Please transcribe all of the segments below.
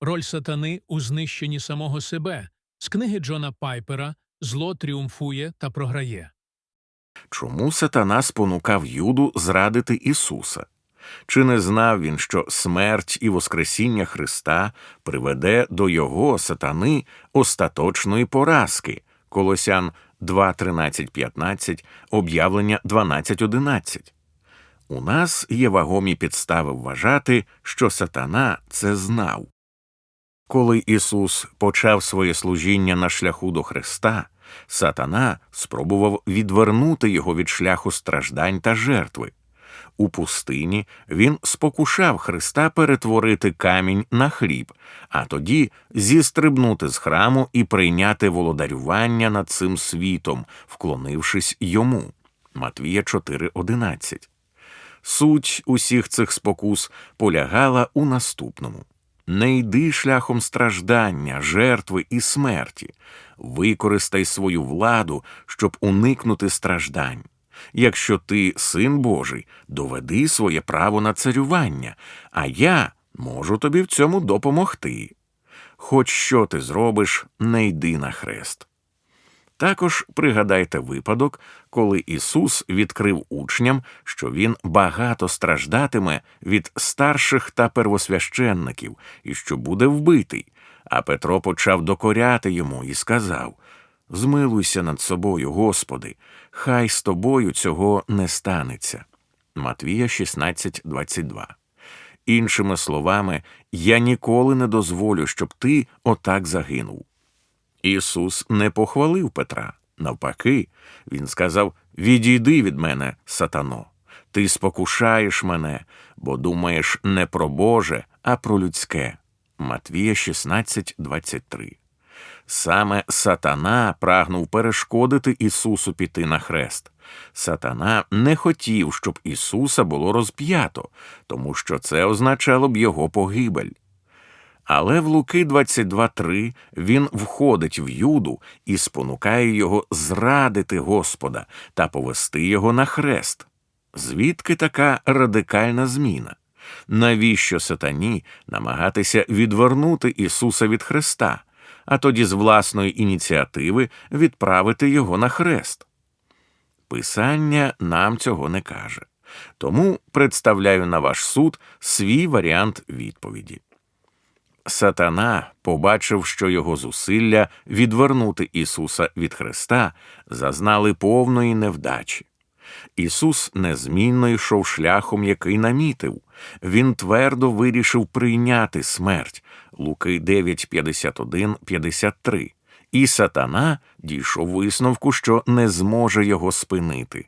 Роль сатани у знищенні самого себе. З книги Джона Пайпера Зло тріумфує та програє. Чому сатана спонукав Юду зрадити Ісуса? Чи не знав він, що смерть і Воскресіння Христа приведе до його сатани остаточної поразки? Колосян 2.13.15, об'явлення 12.11. У нас є вагомі підстави вважати, що сатана це знав. Коли Ісус почав своє служіння на шляху до Христа, сатана спробував відвернути його від шляху страждань та жертви. У пустині він спокушав Христа перетворити камінь на хліб, а тоді зістрибнути з храму і прийняти володарювання над цим світом, вклонившись йому. Матвія 4.11. Суть усіх цих спокус полягала у наступному. Не йди шляхом страждання, жертви і смерті. Використай свою владу, щоб уникнути страждань. Якщо ти син Божий, доведи своє право на царювання, а я можу тобі в цьому допомогти. Хоч що ти зробиш, не йди на хрест. Також пригадайте випадок, коли Ісус відкрив учням, що Він багато страждатиме від старших та первосвященників і що буде вбитий. А Петро почав докоряти йому і сказав: Змилуйся над собою, Господи, хай з тобою цього не станеться. Матвія 16:22. Іншими словами, я ніколи не дозволю, щоб ти отак загинув. Ісус не похвалив Петра. Навпаки, він сказав: Відійди від мене, сатано. Ти спокушаєш мене, бо думаєш не про Боже, а про людське. Матвія 16, 23. Саме сатана прагнув перешкодити Ісусу піти на хрест. Сатана не хотів, щоб Ісуса було розп'ято, тому що це означало б його погибель. Але в Луки 22.3 він входить в Юду і спонукає його зрадити Господа та повести його на хрест. Звідки така радикальна зміна? Навіщо сатані намагатися відвернути Ісуса від Христа, а тоді з власної ініціативи відправити його на хрест? Писання нам цього не каже. Тому представляю на ваш суд свій варіант відповіді. Сатана побачив, що його зусилля відвернути Ісуса від Христа зазнали повної невдачі. Ісус незмінно йшов шляхом, який намітив. Він твердо вирішив прийняти смерть. Луки 9, 51, 53. І сатана дійшов висновку, що не зможе його спинити.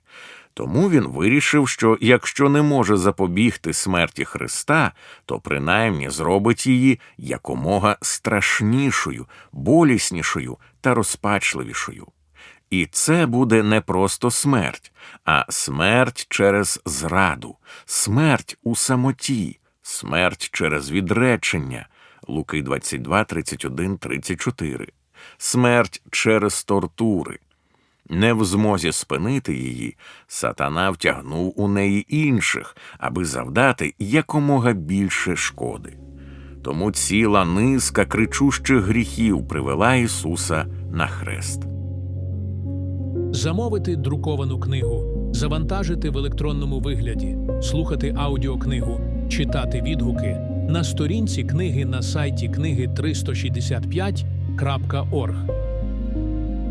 Тому він вирішив, що якщо не може запобігти смерті Христа, то принаймні зробить її якомога страшнішою, боліснішою та розпачливішою. І це буде не просто смерть, а смерть через зраду, смерть у самоті, смерть через відречення. Луки 22, 31, 34. Смерть через тортури. Не в змозі спинити її, сатана втягнув у неї інших, аби завдати якомога більше шкоди. Тому ціла низка кричущих гріхів привела Ісуса на хрест. Замовити друковану книгу, завантажити в електронному вигляді, слухати аудіокнигу, читати відгуки на сторінці книги на сайті книги 365.org.